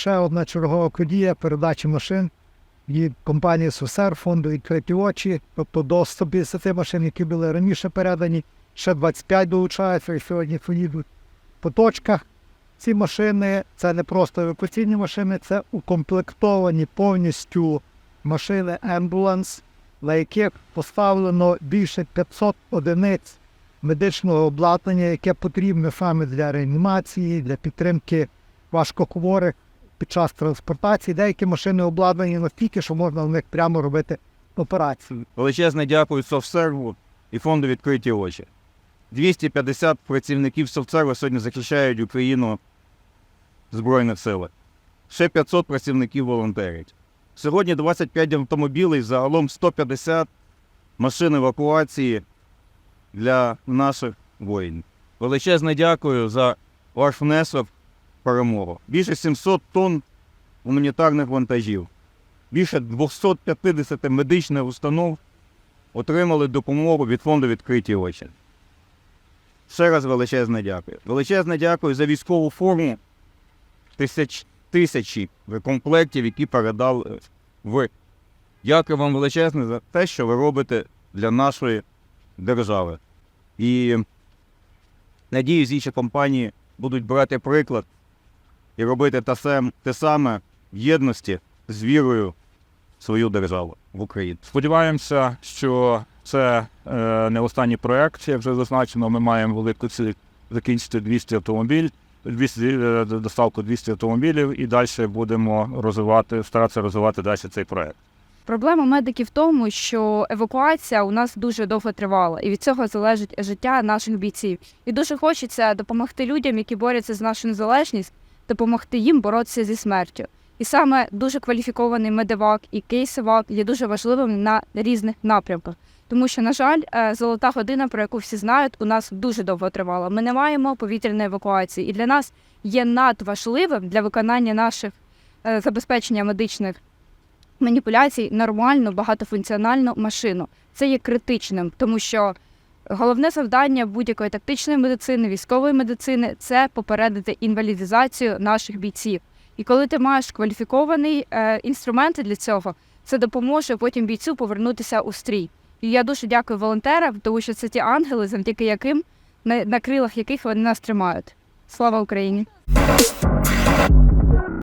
ще одна чергова подія передачі машин від компанії Сусер, фонду відкриті очі, тобто до 150 машин, які були раніше передані, ще 25 долучаються і сьогодні поїдуть по точках. Ці машини це не просто евакуаційні машини, це укомплектовані повністю машини Ambulance, на яких поставлено більше 500 одиниць медичного обладнання, яке потрібне саме для реанімації, для підтримки важкохворих під час транспортації. Деякі машини обладнані настільки, що можна в них прямо робити операцію. Величезне дякую Софтсерву і фонду відкриті очі. 250 працівників Софтсерву сьогодні захищають Україну Збройних силах. Ще 500 працівників волонтерять. Сьогодні 25 автомобілів, загалом 150 машин евакуації для наших воїнів. Величезне дякую за ваш внесок перемогу. Більше 700 тонн гуманітарних вантажів, більше 250 медичних установ отримали допомогу від фонду відкриті очі. Ще раз величезне дякую. Величезне дякую за військову форму тисяч, тисячі комплектів, які передали ви. Дякую вам величезне за те, що ви робите для нашої держави. І надіюсь, інші компанії будуть брати приклад і робити те сам- те саме в єдності з вірою в свою державу в Україну. Сподіваємося, що це е, не останній проект. Як вже зазначено, ми маємо велику ціль закінчити 200 автомобіль, 200, е, доставку 200 автомобілів і далі будемо розвивати, старатися розвивати далі цей проект. Проблема медиків в тому, що евакуація у нас дуже довго тривала, і від цього залежить життя наших бійців. І дуже хочеться допомогти людям, які борються з нашу незалежність, допомогти їм боротися зі смертю. І саме дуже кваліфікований медивак і кейсивак є дуже важливим на різних напрямках. Тому що, на жаль, е, золота година, про яку всі знають, у нас дуже довго тривала. Ми не маємо повітряної евакуації, і для нас є надважливим для виконання наших е, забезпечення медичних маніпуляцій нормальну багатофункціональну машину. Це є критичним, тому що головне завдання будь-якої тактичної медицини, військової медицини це попередити інвалідизацію наших бійців. І коли ти маєш кваліфікований е, інструменти для цього, це допоможе потім бійцю повернутися у стрій. І я дуже дякую волонтерам, тому що це ті ангели, завдяки яким на крилах яких вони нас тримають. Слава Україні!